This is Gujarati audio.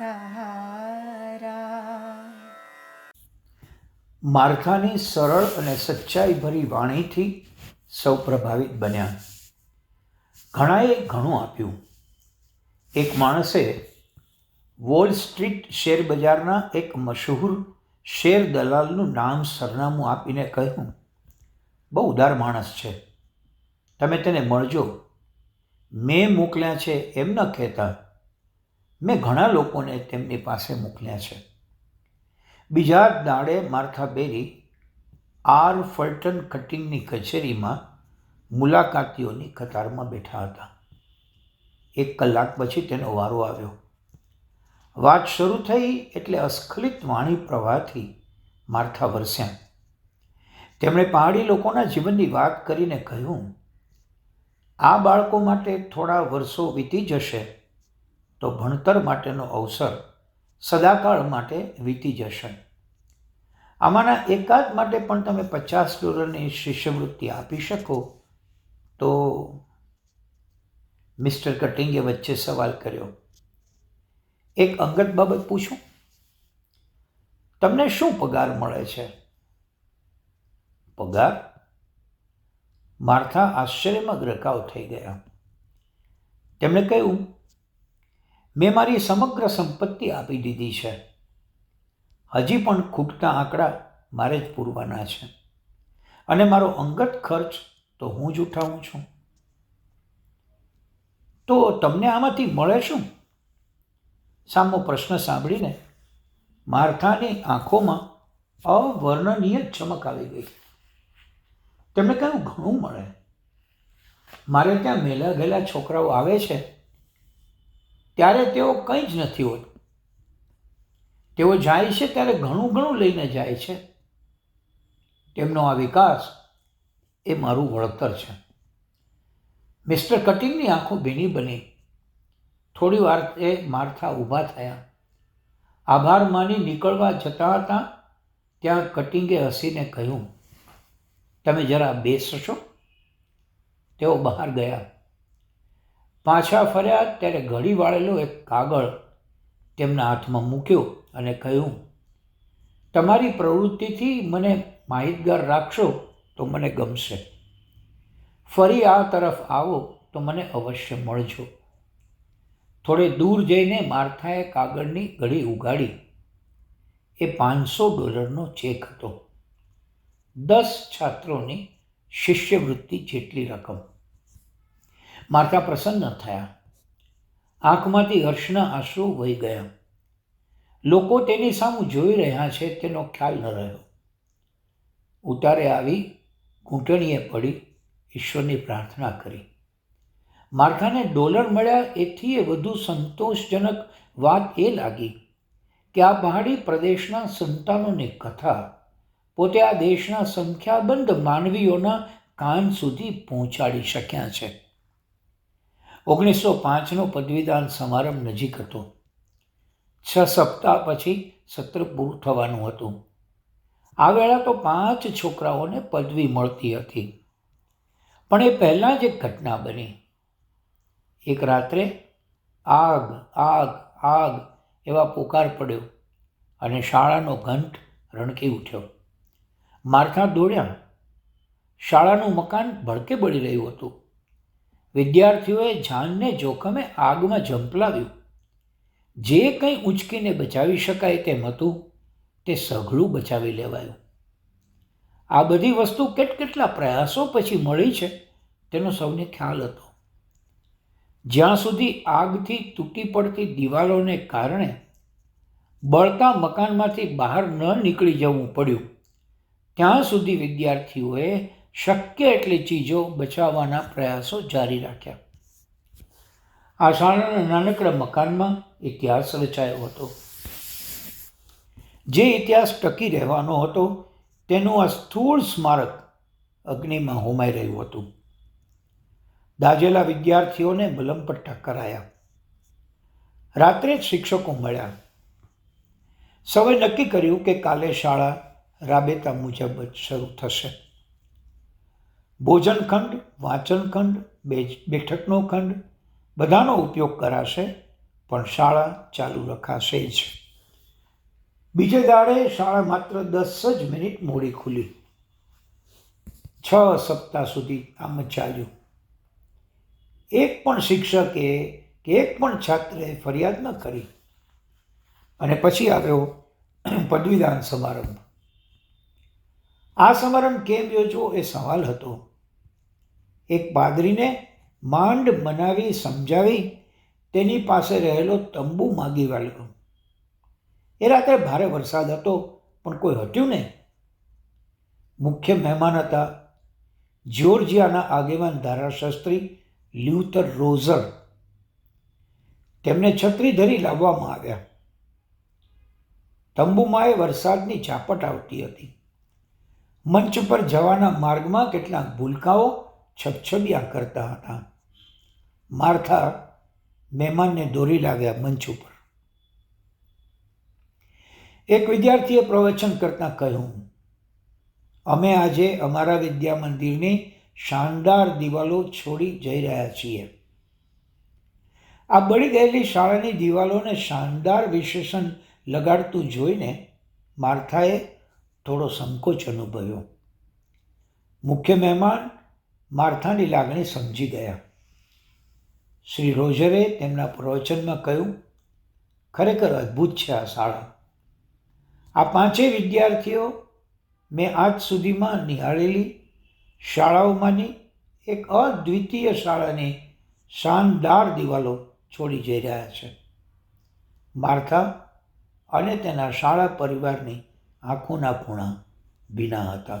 સહારા માર્થાની સરળ અને સચ્ચાઈભરી વાણીથી સૌ પ્રભાવિત બન્યા. ઘણાએ ઘણું આપ્યું. એક માણસે વોલ સ્ટ્રીટ શેર બજારના એક મશહૂર શેર દલાલનું નામ સરનામું આપીને કહ્યું, બહુ ઉદાર માણસ છે. તમે તેને મળજો. મેં મોકલ્યા છે એમ ન કહેતા. મેં ઘણા લોકોને તેમની પાસે મોકલ્યા છે. બીજા દાડે માર્થા બેરી આર ફલ્ટન કટિંગની કચેરીમાં મુલાકાતીઓની કતારમાં બેઠા હતા. એક કલાક પછી તેનો વારો આવ્યો. વાત શરૂ થઈ એટલે અસ્ખલિત વાણી પ્રવાહથી માર્થા વરસ્યા. તેમણે પહાડી લોકોના જીવનની વાત કરીને કહ્યું, આ બાળકો માટે થોડા વર્ષો વીતી જશે. તો ભણતર માટેનો અવસર સદાકાળ માટે વીતી જશે. આમાંના એકાદ માટે પણ તમે પચાસ ડોલરની શિષ્યવૃત્તિ આપી શકો. તો મિસ્ટર કટિંગે વચ્ચે સવાલ કર્યો. એક અંગત બાબત પૂછું? તમને શું પગાર મળે છે? પગાર? માર્થા આશ્ચર્યમાં ગ્રકાવ થઈ ગયા. તેમણે કહ્યું મેં મારી સમગ્ર સંપત્તિ આપી દીધી છે. હજી પણ ખૂટતા આંકડા મારે જ પૂરવાના છે. અને મારો અંગત ખર્ચ તો હું જ ઉઠાવું છું. તો તમને આમાંથી મળે શું? સામો પ્રશ્ન સાંભળીને માર્થાની આંખોમાં અવર્ણનીય ચમક આવી ગઈ. તેમણે કહ્યું, ઘણું મળે. મારે ત્યાં મેલા ગયેલા છોકરાઓ આવે છે. ત્યારે તેઓ કંઈ જ નથી હોતું તેઓ જાય છે ત્યારે ઘણું ઘણું લઈને જાય છે. તેમનો આ વિકાસ એ મારું વળતર છે. મિસ્ટર કટિંગની આંખો ભીની બની. થોડી વાર એ મારથા ઊભા થયા. આભાર માની નીકળવા જતા હતા ત્યાં કટિંગે હસીને કહ્યું, તમે જરા બેસશો? તેઓ બહાર ગયા. પાછા ફર્યા ત્યારે ઘડી વાળેલો એક કાગળ તેમના હાથમાં મૂક્યો અને કહ્યું, તમારી પ્રવૃત્તિથી મને માહિતગાર રાખશો તો મને ગમશે. ફરી આ તરફ આવો તો મને અવશ્ય મળજો. થોડે દૂર જઈને માર્થાએ કાગળની ઘડી ઉગાડી. એ પાંચસો ડોલરનો ચેક હતો. દસ છાત્રોની શિષ્યવૃત્તિ જેટલી રકમ. માર્થા પ્રસન્ન થયા. આંખમાંથી હર્ષના આંસુ વહી ગયા. લોકો તેની સામું જોઈ રહ્યા છે, તેનો ખ્યાલ ન રહ્યો. ઉતારે આવી ઘૂંટણીએ પડી, ઈશ્વરની પ્રાર્થના કરી. માર્થાને ડોલર મળ્યા એથી એ વધુ સંતોષજનક વાત એ લાગી કે આ પહાડી પ્રદેશના સંતાનોની કથા પોતે આ દેશના સંખ્યાબંધ માનવીઓના કાન સુધી પહોંચાડી શક્યા છે. ઓગણીસો પાંચનો પદવીદાન સમારંભ નજીક હતો. છ સપ્તાહ પછી સત્ર પૂરું થવાનું હતું. આ વેળા તો પાંચ છોકરાઓને પદવી મળતી હતી. પણ એ પહેલાં જ એક ઘટના બની. એક રાત્રે આગ આગ આગ એવા પોકાર પડ્યો અને શાળાનો ઘંટ રણકી ઉઠ્યો. મારથા દોડ્યા. શાળાનું મકાન ભડકે બળી રહ્યું હતું. વિદ્યાર્થીઓએ જાનને જોખમે આગમાં ઝંપલાવ્યું. જે કંઈ ઉંચકીને બચાવી શકાય તેમ હતું, તે સઘળું બચાવી લેવાયું. આ બધી વસ્તુ કેટકેટલા પ્રયાસો પછી મળી છે, તેનો સૌને ખ્યાલ હતો. જ્યાં સુધી આગથી તૂટી પડતી દિવાલોને કારણે બળતા મકાનમાંથી બહાર ન નીકળી જવું પડ્યું, ત્યાં સુધી વિદ્યાર્થીઓએ શક્ય એટલી ચીજો બચાવવાના પ્રયાસો જારી રાખ્યા. આ શાળાના નાનકડા મકાનમાં ઇતિહાસ રચાયો હતો. જે ઇતિહાસ ટકી રહેવાનો હતો, તેનું આ સ્થૂળ સ્મારક અગ્નિમાં હોમાઈ રહ્યું હતું. દાજેલા વિદ્યાર્થીઓને મલમપટ્ટા કરાયા. રાત્રે જ શિક્ષકો મળ્યા. સૌએ નક્કી કર્યું કે કાલે શાળા રાબેતા મુજબ જ શરૂ થશે. ભોજનખંડ, વાંચનખંડ બેઠકનો ખંડ બધાનો ઉપયોગ કરાશે, પણ શાળા ચાલુ રખાશે જ. બીજે દાડે શાળા માત્ર દસ જ મિનિટ મોડી ખુલી. છ સપ્તાહ સુધી આમ ચાલ્યું. એક પણ શિક્ષકે કે એક પણ છાત્રે ફરિયાદ ન કરી. અને પછી આવ્યો પદવીદાન સમારંભ. આ સમારંભ કેમ યોજવો એ સવાલ હતો. એક પાદરીને માંડ મનાવી સમજાવી તેની પાસે રહેલો તંબુ માગી વાળ્યો. એ રાત્રે ભારે વરસાદ હતો, પણ કોઈ હટ્યું નહીં. મુખ્ય મહેમાન હતા જ્યોર્જિયાના આગેવાન ધારાશાસ્ત્રી લ્યુથર રોઝર તેમને છત્રી ધરી લાવવામાં આવ્યા. તંબુમાં એ વરસાદની ઝાપટ આવતી હતી. મંચ પર જવાના માર્ગમાં કેટલાક ભૂલકાઓ છબછબિયા કરતા હતા. માર્થા મહેમાનને દોરી લાવ્યા મંચ ઉપર. એક વિદ્યાર્થીએ પ્રવચન કરતાં કહ્યું, અમે આજે અમારા વિદ્યા મંદિરની શાનદાર દિવાલો છોડી જઈ રહ્યા છીએ. આ બળી ગયેલી શાળાની દિવાલોને શાનદાર વિશેષણ લગાડતું જોઈને માર્થાએ થોડો સંકોચ અનુભવ્યો. મુખ્ય મહેમાન માર્થાની લાગણી સમજી ગયા. શ્રી રોજરે તેમના પ્રવચનમાં કહ્યું, ખરેખર અદ્ભુત છે આ શાળા. આ પાંચેય વિદ્યાર્થીઓ મેં આજ સુધીમાં નિહાળેલી શાળાઓમાંની એક અદ્વિતીય શાળાની શાનદાર દિવાલો છોડી જઈ રહ્યા છે. માર્થા અને તેના શાળા પરિવારની આંખોના ખૂણા ભીના હતા.